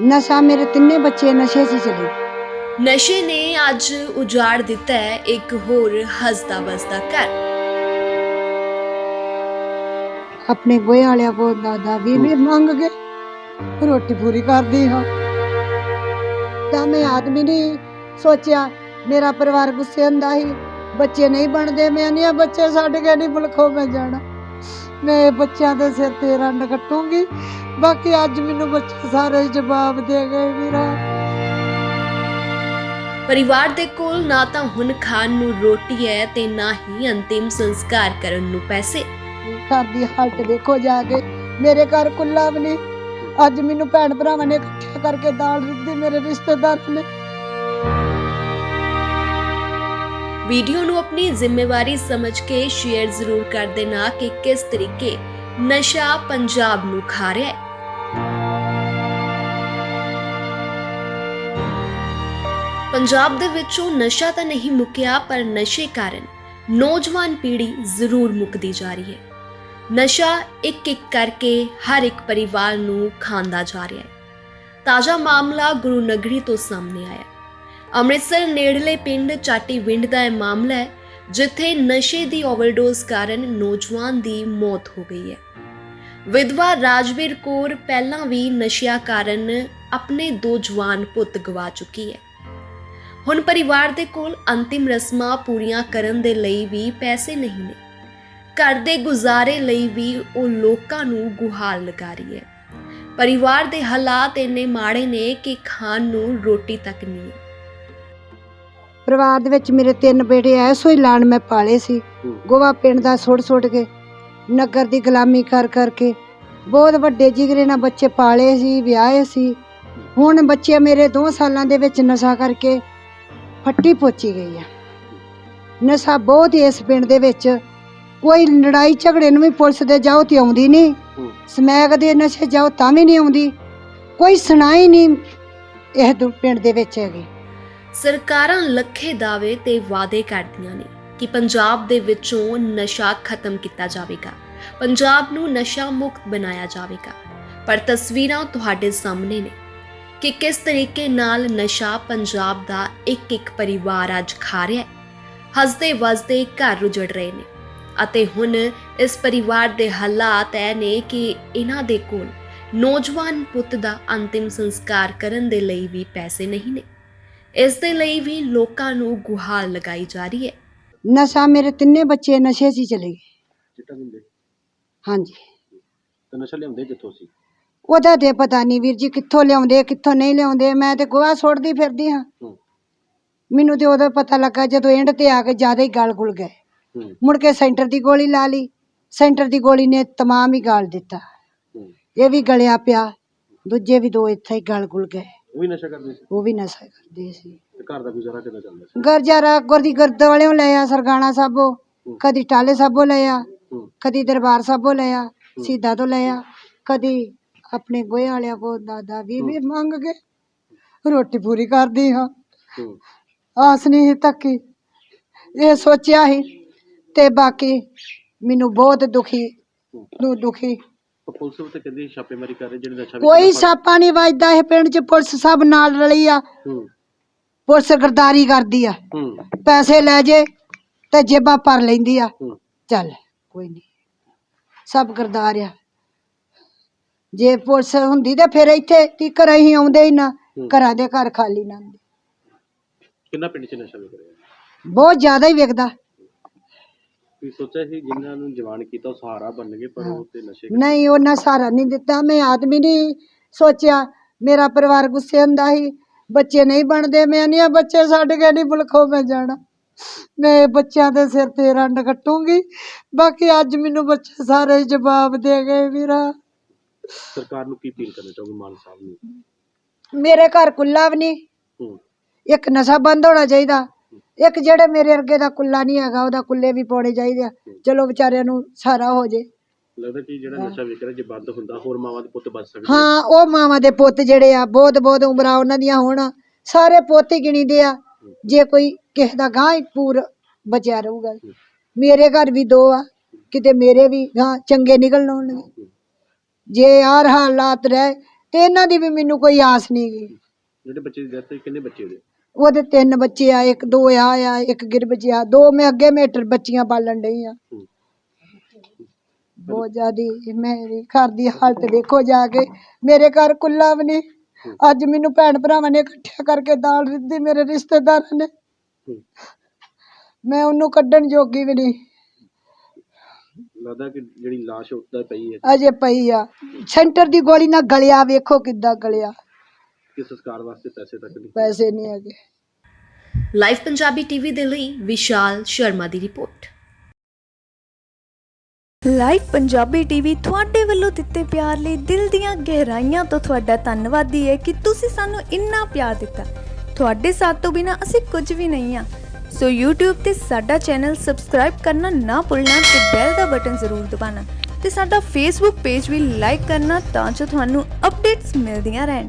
ਨਸ਼ਾ ਮੇਰੇ ਤਿੰਨੇ ਬੱਚੇ ਨਸ਼ੇ 'ਚ ਚਲੇ। ਗਏ। ਨਸ਼ੇ ਨੇ ਅੱਜ ਉਜਾੜ ਦਿੱਤਾ ਹੈ ਇੱਕ ਹੋਰ ਹੱਸਦਾ ਵਸਦਾ ਘਰ। ਆਪਣੇ ਗੋਹੇ ਵਾਲਿਆਂ ਕੋਲ ਦਾਦਾ ਵੀ ਵੀ ਮੰਗ ਕੇ ਰੋਟੀ ਪੂਰੀ ਕਰਦੀ ਹਾਂ। ਤਾਂ ਮੈਂ ਆਦਮੀ ਨਹੀਂ ਸੋਚਿਆ ਮੇਰਾ ਪਰਿਵਾਰ ਗੁੱਸੇ ਹੁੰਦਾ ਸੀ ਬੱਚੇ ਨਹੀਂ ਬਣਦੇ ਮੈਂ ਨਹੀਂ ਬੱਚੇ ਛੱਡ ਕੇ ਨਹੀਂ ਮੁਲਕੋਂ ਮੈਂ ਜਾਣਾ। ਮੈਂ ਬੱਚਿਆਂ ਦੇ ਸਿਰ ਤੇ ਰੰਡ ਕੱਟੂੰਗੀ। ਬਾਕੀ ਅੱਜ ਮੈਨੂੰ ਬੱਚੇ ਸਾਰੇ ਜਵਾਬ ਦੇ ਗਏ ਵੀਰਾ। ਪਰਿਵਾਰ ਦੇ ਕੋਲ ਨਾ ਤਾਂ ਹੁਣ ਖਾਣ ਨੂੰ ਰੋਟੀ ਹੈ ਤੇ ਨਾ ਹੀ ਅੰਤਿਮ ਸੰਸਕਾਰ ਕਰਨ ਨੂੰ ਪੈਸੇ। ਘਰ ਦੀ ਹਾਲਤ ਦੇਖੋ ਜਾ ਕੇ। ਮੇਰੇ ਘਰ ਕੁੱਲਾ ਵੀ ਨਹੀਂ। ਅੱਜ ਮੈਨੂੰ ਭੈਣ ਭਰਾਵਾਂ ਨੇ ਇਕੱਠਾ ਕਰਕੇ ਦਾਲ ਦਿੱਤੀ ਮੇਰੇ ਰਿਸ਼ਤੇਦਾਰ ਨੇ। ਵੀਡੀਓ ਨੂੰ ਆਪਣੀ ਜ਼ਿੰਮੇਵਾਰੀ ਸਮਝ ਕੇ ਸ਼ੇਅਰ ਜ਼ਰੂਰ ਕਰ ਦੇਣਾ ਕਿ ਕਿਸ ਤਰੀਕੇ ਨਸ਼ਾ ਪੰਜਾਬ ਨੂੰ ਖਾ ਰਿਹਾ ਹੈ। ਪੰਜਾਬ ਦੇ ਵਿੱਚੋਂ ਨਸ਼ਾ ਤਾਂ ਨਹੀਂ ਮੁੱਕਿਆ, ਪਰ ਨਸ਼ੇ ਕਾਰਨ ਨੌਜਵਾਨ ਪੀੜ੍ਹੀ ਜ਼ਰੂਰ ਮੁੱਕਦੀ ਜਾ ਰਹੀ ਹੈ। ਨਸ਼ਾ ਇੱਕ ਇੱਕ ਕਰਕੇ ਹਰ ਇੱਕ ਪਰਿਵਾਰ ਨੂੰ ਖਾਂਦਾ ਜਾ ਰਿਹਾ ਹੈ। ਤਾਜ਼ਾ ਮਾਮਲਾ ਗੁਰੂ ਨਗਰੀ ਤੋਂ ਸਾਹਮਣੇ ਆਇਆ। ਅੰਮ੍ਰਿਤਸਰ ਨੇੜਲੇ ਪਿੰਡ ਚਾਟੀ ਵਿੰਡ ਦਾ ਇਹ ਮਾਮਲਾ ਹੈ, ਜਿੱਥੇ ਨਸ਼ੇ ਦੀ ਓਵਰਡੋਜ਼ ਕਾਰਨ ਨੌਜਵਾਨ ਦੀ ਮੌਤ ਹੋ ਗਈ ਹੈ। ਵਿਧਵਾ ਰਾਜਵੀਰ ਕੌਰ ਪਹਿਲਾਂ ਵੀ ਨਸ਼ਿਆਂ ਕਾਰਨ ਆਪਣੇ ਦੋ ਜਵਾਨ ਪੁੱਤ ਗਵਾ ਚੁੱਕੀ ਹੈ। ਹੁਣ ਪਰਿਵਾਰ ਦੇ ਕੋਲ ਅੰਤਿਮ ਰਸਮਾਂ ਪੂਰੀਆਂ ਕਰਨ ਦੇ ਲਈ ਵੀ ਪੈਸੇ ਨਹੀਂ ਨੇ। ਘਰ ਦੇ ਗੁਜ਼ਾਰੇ ਲਈ ਵੀ ਉਹ ਲੋਕਾਂ ਨੂੰ ਗੁਹਾਰ ਲਗਾ ਰਹੀ ਹੈ। ਪਰਿਵਾਰ ਦੇ ਹਾਲਾਤ ਇੰਨੇ ਮਾੜੇ ਨੇ ਕਿ ਖਾਣ ਨੂੰ ਰੋਟੀ ਤੱਕ ਨਹੀਂ ਹੈ। ਪਰਿਵਾਰ ਦੇ ਵਿੱਚ ਮੇਰੇ ਤਿੰਨ ਬੇਟੇ ਐਸੋ ਹੀ ਲਾਣ ਮੈਂ ਪਾਲੇ ਸੀ। ਗੋਵਾ ਪਿੰਡ ਦਾ ਸੁੱਟ ਸੁੱਟ ਕੇ ਨਗਰ ਦੀ ਗੁਲਾਮੀ ਕਰ ਕਰਕੇ ਬਹੁਤ ਵੱਡੇ ਜਿਗਰੇ ਨਾਲ ਬੱਚੇ ਪਾਲੇ ਸੀ ਵਿਆਹੇ ਸੀ। ਹੁਣ ਬੱਚੇ ਮੇਰੇ 2 ਸਾਲਾਂ ਦੇ ਵਿੱਚ ਨਸ਼ਾ ਕਰਕੇ ਫੱਟੀ ਪੋਚੀ ਗਈ ਆ। ਨਸ਼ਾ ਬਹੁਤ ਇਸ ਪਿੰਡ ਦੇ ਵਿੱਚ ਕੋਈ ਲੜਾਈ ਝਗੜੇ ਨੂੰ ਵੀ ਪੁਲਿਸ ਦੇ ਜਾਓ ਤੇ ਆਉਂਦੀ ਨਹੀਂ ਸਮੈਕ ਦੇ ਨਸ਼ੇ ਜਾਓ ਤਾਂ ਵੀ ਨਹੀਂ ਆਉਂਦੀ। ਕੋਈ ਸੁਣਾਈ ਨਹੀਂ ਇਹ ਪਿੰਡ ਦੇ ਵਿੱਚ ਹੈਗੀ। ਸਰਕਾਰਾਂ ਲੱਖੇ ਦਾਅਵੇ ਤੇ ਵਾਅਦੇ ਕਰਦੀਆਂ ਨੇ ਕਿ ਪੰਜਾਬ ਦੇ ਵਿੱਚੋਂ ਨਸ਼ਾ ਖਤਮ ਕੀਤਾ ਜਾਵੇਗਾ, ਪੰਜਾਬ ਨੂੰ ਨਸ਼ਾ ਮੁਕਤ ਬਣਾਇਆ ਜਾਵੇਗਾ। ਪਰ ਤਸਵੀਰਾਂ ਤੁਹਾਡੇ ਸਾਹਮਣੇ ਨੇ ਕਿ ਕਿਸ ਤਰੀਕੇ ਨਾਲ ਨਸ਼ਾ ਪੰਜਾਬ ਦਾ ਇੱਕ ਇੱਕ ਪਰਿਵਾਰ ਅੱਜ ਖਾ ਰਿਹਾ ਹੈ। ਹੱਸਦੇ ਵਸਦੇ ਘਰ ਉਜੜ ਰਹੇ ਨੇ ਅਤੇ ਹੁਣ ਇਸ ਪਰਿਵਾਰ ਦੇ ਹਾਲਾਤ ਇਹ ਨੇ ਕਿ ਇਹਨਾਂ ਦੇ ਕੋਲ ਨੌਜਵਾਨ ਪੁੱਤ ਦਾ ਅੰਤਿਮ ਸੰਸਕਾਰ ਕਰਨ ਦੇ ਲਈ ਵੀ ਪੈਸੇ ਨਹੀਂ ਨੇ। ਇਸ ਦੇ ਲਈ ਵੀ ਲੋਕਾਂ ਨੂੰ ਗੁਹਾਰ ਲਗਾਈ ਜਾ ਰਹੀ ਹੈ। ਨਸ਼ਾ ਮੇਰੇ ਤਿੰਨੇ ਬੱਚੇ ਨਸ਼ੇ 'ਚ ਹੀ ਚਲੇ ਗਏ। ਚਿੱਟਾ ਦਿੰਦੇ? ਹਾਂਜੀ। ਤੇ ਨਸ਼ਾ ਲਿਆਉਂਦੇ ਕਿੱਥੋਂ ਸੀ? ਉਹਦਾ ਤੇ ਪਤਾ ਨਹੀਂ ਵੀਰ ਜੀ ਕਿੱਥੋਂ ਲਿਆਉਂਦੇ ਕਿੱਥੋਂ ਨਹੀਂ ਲਿਆਉਂਦੇ ਮੈਂ ਤੇ ਗੋਹਾ ਸੁੱਟਦੀ ਫਿਰਦੀ ਹਾਂ। ਹੂੰ। ਮੈਨੂੰ ਤੇ ਉਦੋਂ ਪਤਾ ਲੱਗਾ ਜਦੋਂ ਐਂਡ ਤੇ ਆ ਕੇ ਜ਼ਿਆਦਾ ਹੀ ਗਲ ਗੁਲ ਗਏ। ਹੂੰ। ਮੁੜ ਕੇ ਸੈਂਟਰ ਦੀ ਗੋਲੀ ਲਾ ਲਈ। ਸੈਂਟਰ ਦੀ ਗੋਲੀ ਨੇ ਤਮਾਮ ਹੀ ਗਾਲ ਦਿੱਤਾ। ਹੂੰ। ਇਹ ਵੀ ਗਲਿਆ ਪਿਆ ਦੂਜੇ ਵੀ ਦੋ ਇੱਥੇ ਹੀ ਗਲ ਗੁਲ ਗਏ। ਉਹ ਵੀ ਨਸ਼ਾ ਕਰਦੇ ਸੀ? ਉਹ ਵੀ ਨਸ਼ਾ ਕਰਦੇ ਸੀ। ਤੇ ਘਰ ਦਾ ਗੁਜ਼ਾਰਾ ਕਿੱਦਾਂ ਚੱਲਦਾ ਸੀ? ਗਰਜਾਰਾ ਗੁਰਦੀ ਗੁਰਦ ਵਾਲਿਓ ਲਿਆ ਸਰਗਾਣਾ ਸਾਬੋ। ਕਦੀ ਟਾਲੇ ਸਾਬੋ ਲਿਆ ਹੂੰ। ਕਦੀ ਦਰਬਾਰ ਸਾਬੋ ਲਿਆ ਸੀਦਾ ਤੋਂ ਲਿਆ ਕਦੀ ਆਪਣੇ ਗੋਹੇ ਵਾਲਿਆਂ ਕੋਲ ਦਾਦਾ ਵੀ ਵੀ ਮੰਗ ਕੇ ਰੋਟੀ ਪੂਰੀ ਕਰਦੀ ਹਾਂ। ਹੂੰ। ਆਸ ਨਹੀਂ ਤੱਕੀ ਇਹ ਸੋਚਿਆ ਸੀ ਤੇ ਬਾਕੀ ਮੈਨੂੰ ਬਹੁਤ ਦੁਖੀ ਨੂੰ ਦੁਖੀ ਪੁਲਿਸ ਵੀ ਤੇ ਕਹਿੰਦੀ ਛਾਪੇਮਾਰੀ ਕਰ ਰਹੀ ਜਿਹੜੇ ਨਸ਼ਾ ਕੋਈ ਛਾਪਾ ਨਹੀਂ ਵੱਜਦਾ ਇਹ ਪਿੰਡ 'ਚ ਪੁਲਿਸ ਸਭ ਨਾਲ ਰਲੀ ਆ। ਹੂੰ। ਪੁਲਿਸ ਗਰਦਾਰੀ ਕਰਦੀ ਆ। ਹੂੰ। ਪੈਸੇ ਲੈ ਜੇ ਤੇ ਜੇਬਾਂ ਭਰ ਲੈਂਦੀ ਆ। ਹੂੰ। ਚੱਲ ਕੋਈ ਨਹੀਂ। ਸਭ ਗਰਦਾਰ ਆ। ਜੇ ਪੁਲਿਸ ਹੁੰਦੀ ਤੇ ਫਿਰ ਇੱਥੇ ਤੀਕਰ ਅਸੀਂ ਆਉਂਦੇ ਹੀ ਨਾ ਹੂੰ। ਘਰਾਂ ਦੇ ਘਰ ਖਾਲੀ ਨਾ ਹੁੰਦੇ। ਕਿੰਨਾ ਪਿੰਡ 'ਚ ਨਸ਼ਾ ਰਿਹਾ ਬਹੁਤ ਜ਼ਿਆਦਾ ਹੀ ਵਿਕਦਾ ਤੁਸੀਂ ਸੋਚਿਆ ਸੀ ਜਿਨ੍ਹਾਂ ਨੂੰ ਜਵਾਨ ਕੀਤਾ ਉਹ ਸਹਾਰਾ ਬਣਨਗੇ ਪਰ ਉਹ ਤੇ ਨਸ਼ੇ ਨਹੀਂ ਉਹਨਾਂ ਸਹਾਰਾ ਨਹੀਂ ਦਿੱਤਾ। ਮੈਂ ਆਦਮੀ ਨਹੀਂ ਸੋਚਿਆ। ਮੇਰਾ ਪਰਿਵਾਰ ਗੁੱਸੇ ਹੁੰਦਾ ਸੀ। ਬੱਚੇ ਨਹੀਂ ਬਣਦੇ। ਮੈਂ ਨਹੀਂ ਬੱਚੇ ਛੱਡ ਕੇ ਨਹੀਂ ਮੁਲਕੋਂ ਮੈਂ ਜਾਣਾ। ਮੈਂ ਬੱਚਿਆਂ ਦੇ ਸਿਰ ਤੇ ਰੰਡ ਕੱਟੂੰਗੀ। ਬਾਕੀ ਅੱਜ ਮੈਨੂੰ ਬੱਚੇ ਸਾਰੇ ਜਵਾਬ ਦੇ ਗਏ ਵੀਰਾ। ਸਰਕਾਰ ਨੂੰ ਕੀ ਅਪੀਲ ਕਰਨਾ ਚਾਹੋਗੇ ਮਾਨ ਸਾਹਿਬ ਨੂੰ? ਮੇਰੇ ਘਰ ਕੁੱਲਾ ਵੀ ਨਹੀਂ। ਹੂੰ। ਇੱਕ ਨਸ਼ਾ ਬੰਦ ਹੋਣਾ ਚਾਹੀਦਾ। ਇੱਕ ਜਿਹੜੇ ਮੇਰੇ ਅੱਗੇ ਦਾ ਕੁੱਲਾ ਨਹੀਂ ਹੈਗਾ ਉਹਦਾ ਕੁੱਲੇ ਵੀ ਪਾਉਣੇ ਚਾਹੀਦੇ ਆ। ਚਲੋ ਵਿਚਾਰਿਆਂ ਨੂੰ ਸਹਾਰਾ ਹੋ ਜੇ। ਲੱਗਦਾ ਕਿ ਜਿਹੜਾ ਨਸ਼ਾ ਵੇਚ ਰਿਹਾ ਜੇ ਬੰਦ ਹੁੰਦਾ ਹੋਰ ਮਾਵਾਂ ਦੇ ਪੁੱਤ ਬਚ ਸਕਦੇ ਹਾਂ ਉਹ ਮਾਵਾਂ ਦੇ ਪੁੱਤ ਜਿਹੜੇ ਆ ਬਹੁਤ ਬਹੁਤ ਉਮਰਾਂ ਉਹਨਾਂ ਦੀਆਂ ਹੋਣ। ਸਾਰੇ ਪੁੱਤ ਹੀ ਗਿਣੀਦੇ ਆ। ਜੇ ਕੋਈ ਕਿਸੇ ਦਾ ਗਾਂ ਹੀ ਪੂਰ ਬਚਿਆ ਰਹੂਗਾ। ਮੇਰੇ ਘਰ ਵੀ ਦੋ ਆ ਕਿਤੇ ਮੇਰੇ ਵੀ ਗਾਂ ਚੰਗੇ ਨਿਕਲਣ ਹੋਣਗੇ ਜੇ ਆਹ ਹਾਲਾਤ ਰਹਿ ਤੇ ਇਹਨਾਂ ਦੀ ਵੀ ਮੈਨੂੰ ਕੋਈ ਆਸ ਨਹੀਂ ਗਈ ਜਿਹੜੇ ਬੱਚੇ ਦੀ ਡੈਥ ਹੋਈ ਕਿੰਨੇ ਬੱਚੇ ਉਹਦੇ ਉਹਦੇ ਤਿੰਨ ਬੱਚੇ ਆ ਇੱਕ ਦੋ ਆ ਆ ਇੱਕ ਗਿਰਬਜ ਆ ਦੋ ਮੈਂ ਅੱਗੇ ਮੇਟਰ ਬੱਚੀਆਂ ਪਾਲਣ ਡਈ ਆ। ਬਹੁਤ ਜ਼ਿਆਦੀ ਮੇਰੀ ਘਰ ਦੀ ਹਾਲਤ ਦੇਖੋ ਜਾ ਕੇ ਮੇਰੇ ਘਰ ਕੁੱਲਾ ਵੀ ਨਹੀਂ ਅੱਜ ਮੈਨੂੰ ਭੈਣ ਭਰਾਵਾਂ ਨੇ ਇਕੱਠਿਆ ਕਰਕੇ ਦਾਲ ਦਿੱਤੀ ਮੇਰੇ ਰਿਸ਼ਤੇਦਾਰਾਂ ਨੇ। ਮੈਂ ਉਹਨੂੰ ਕੱਢਣ ਜੋਗੀ ਵੀ ਨਹੀਂ ਲੱਗਦਾ ਕਿ ਜਿਹੜੀ ਲਾਸ਼ ਉੱਤੇ ਪਈ ਹੈ। ਅਜੇ ਪਈ ਆ। ਸੈਂਟਰ ਦੀ ਗੋਲੀ ਨਾਲ ਗਲਿਆ ਵੇਖੋ ਕਿੱਦਾਂ ਗਲਿਆ। ਕਿ ਸੰਸਕਾਰ ਵਾਸਤੇ ਪੈਸੇ ਤੱਕ ਨਹੀਂ। ਪੈਸੇ ਨਹੀਂ ਹੈਗੇ। ਲਾਈਵ ਪੰਜਾਬੀ ਟੀਵੀ ਦੇ ਲਈ ਵਿਸ਼ਾਲ ਸ਼ਰਮਾ ਦੀ ਰਿਪੋਰਟ। ਲਾਈਵ ਪੰਜਾਬੀ ਟੀਵੀ ਤੁਹਾਡੇ ਵੱਲੋਂ ਦਿੱਤੇ ਪਿਆਰ ਲਈ ਦਿਲ ਦੀਆਂ ਗਹਿਰਾਈਆਂ ਤੋਂ ਤੁਹਾਡਾ ਧੰਨਵਾਦੀ ਹੈ ਕਿ ਤੁਸੀਂ ਸਾਨੂੰ ਇੰਨਾ ਪਿਆਰ ਦਿੱਤਾ। ਤੁਹਾਡੇ ਸਾਥ ਤੋਂ ਬਿਨਾ ਅਸੀਂ ਕੁਝ ਵੀ ਨਹੀਂ ਆ ਸੋ YouTube ਤੇ ਸਾਡਾ ਚੈਨਲ ਸਬਸਕ੍ਰਾਈਬ ਕਰਨਾ ਨਾ ਭੁੱਲਣਾ ਤੇ ਬੈਲ ਦਾ ਬਟਨ ਜ਼ਰੂਰ ਦਬਾਉਣਾ ਤੇ ਸਾਡਾ Facebook ਪੇਜ ਵੀ ਲਾਈਕ ਕਰਨਾ ਤਾਂ ਜੋ ਤੁਹਾਨੂੰ ਅਪਡੇਟਸ ਮਿਲਦੀਆਂ ਰਹਿਣ।